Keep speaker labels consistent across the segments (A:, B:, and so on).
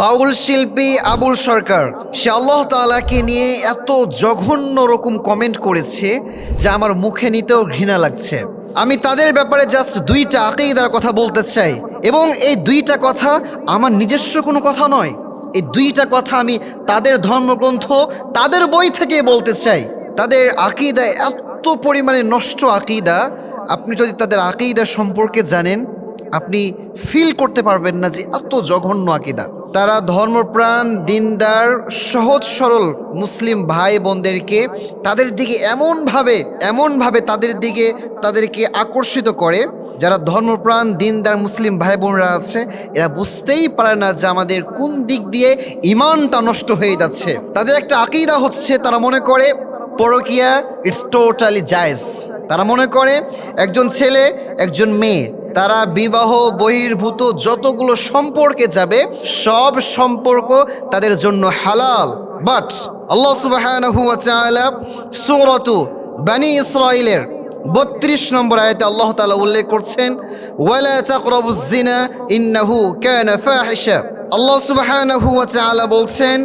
A: বাউল শিল্পী আবুল সরকার, সে আল্লাহ তালাকে নিয়ে এত জঘন্য রকম কমেন্ট করেছে যা আমার মুখে নিতেও ঘৃণা লাগছে। আমি তাদের ব্যাপারে জাস্ট দুইটা আকিদার কথা বলতে চাই এবং এই দুইটা কথা আমার নিজস্ব কোনো কথা নয়। এই দুইটা কথা আমি তাদের ধর্মগ্রন্থ, তাদের বই থেকে বলতে চাই। তাদের আকিদা এত পরিমাণে নষ্ট আকিদা। আপনি যদি তাদের আকিদা সম্পর্কে জানেন, আপনি ফিল করতে পারবেন না যে এত জঘন্য আকিদা। তারা ধর্মপ্রাণ, দিনদার, সহজ সরল মুসলিম ভাই বোনদেরকে তাদের দিকে এমনভাবে এমনভাবে তাদের দিকে তাদেরকে আকর্ষিত করে, যারা ধর্মপ্রাণ, দিনদার মুসলিম ভাই বোনরা আছে, এরা বুঝতেই পারে না যে আমাদের কোন দিক দিয়ে ইমানটা নষ্ট হয়ে যাচ্ছে। তাদের একটা আকিদা হচ্ছে, তারা মনে করে, পরকিয়া ইটস টোটালি জায়েজ তারা মনে করে, একজন ছেলে, একজন মেয়ে। তারা বিবাহ, বহির্ভূত যতগুলো সম্পর্কে যাবে, সব সম্পর্ক তাদের জন্য হালাল। বাট আল্লাহ তাআলা সূরাতু বানি ইসরাইলের বত্রিশ নম্বর আয়াতে আল্লাহ তালা উল্লেখ করছেন, ওয়ালা তাকরাবুজ জিনা ইন্নাহু কানা ফাহিশা। আল্লাহ সুবহানাহু ওয়া তাআলা বলছেন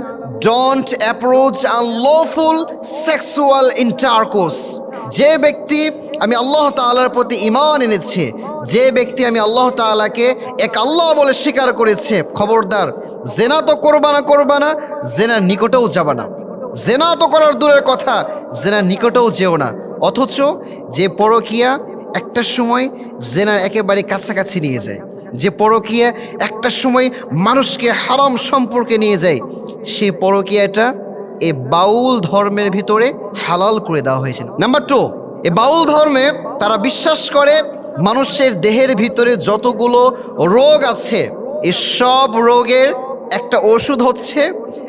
A: don't approach unlawful sexual intercourse যে ব্যক্তি আমি আল্লাহ তাআলার প্রতি ইমান এনেছে। যে ব্যক্তি আমি আল্লাহ তাআলাকে এক আল্লাহ বলে স্বীকার করেছে, খবরদার, জেনা তো করবা না করবা না, জেনার নিকটেও যাবা না। জেনা তো করার দূরের কথা, জেনার নিকটেও যেও না। অথচ যে পরকিয়া একটা সময় জেনার একেবারে কাছাকাছি নিয়ে যায়। যে পরকিয়া একটা সময় মানুষকে হারাম সম্পর্কে নিয়ে যায়, সেই পরকিয়াটা এ বাউল ধর্মের ভিতরে হালাল করে দেওয়া হয়েছে। নাম্বার টু এ বাউল ধর্মে তারা বিশ্বাস করে মানুষের দেহের ভিতরে যতগুলো রোগ আছে এই সব রোগের একটা ওষুধ হচ্ছে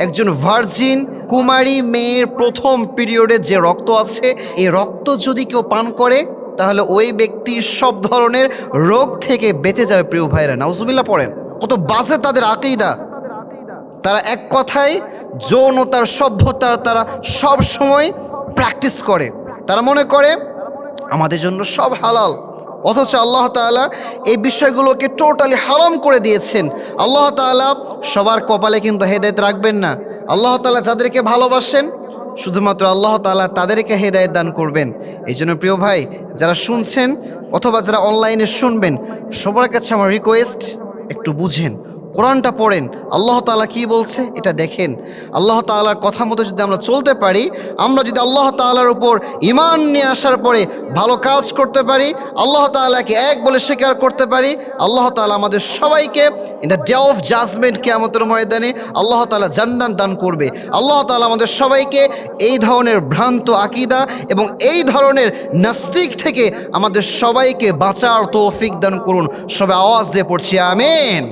A: একজন ভার্জিন কুমারী মেয়ের প্রথম পিরিয়ডে যে রক্ত আছে এই রক্ত যদি কেউ পান করে, তাহলে ওই ব্যক্তি সব ধরনের রোগ থেকে বেঁচে যাবে প্রিয় ভাইরা নাউজুবিল্লাহ পড়েন। কত বাসে তাদের আকেইদা তারা এক কথায় যৌনতার, সভ্যতার তারা সব সময় প্র্যাকটিস করে। তারা মনে করে, আমাদের জন্য সব হালাল। অথচ আল্লাহ তাআলা এই বিষয়গুলোকে টোটালি হারাম করে দিয়েছেন। আল্লাহ তাআলা সবার কপালে কিন্তু হেদায়েত রাখবেন না। আল্লাহ তাআলা যাদেরকে ভালোবাসেন, শুধুমাত্র আল্লাহ তালা তাদেরকে হেদায়েত দান করবেন। এই জন্য প্রিয় ভাই, যারা শুনছেন অথবা যারা অনলাইনে শুনবেন, সবার কাছে আমার রিকোয়েস্ট একটু বুঝেন। কোরআনটা পড়েন, আল্লাহ তালা কি বলছে? এটা দেখেন। আল্লাহ তাআলার কথা মতো যদি আমরা চলতে পারি, আমরা যদি আল্লাহ তাআলার উপর ইমান নিয়ে আসার পরে ভালো কাজ করতে পারি, আল্লাহ তাআলাকে এক বলে স্বীকার করতে পারি, আল্লাহ তাআলা আমাদের সবাইকে in the day of judgment কেয়ামতের ময়দানে আল্লাহ তাআলা জান্নাত দান করবে। আল্লাহ তালা আমাদের সবাইকে এই ধরনের ভ্রান্ত আকিদা এবং এই ধরনের নাস্তিক থেকে আমাদের সবাইকে বাঁচার তৌফিক দান করুন। সবাই আওয়াজ দিয়ে পড়ছি, আমিন।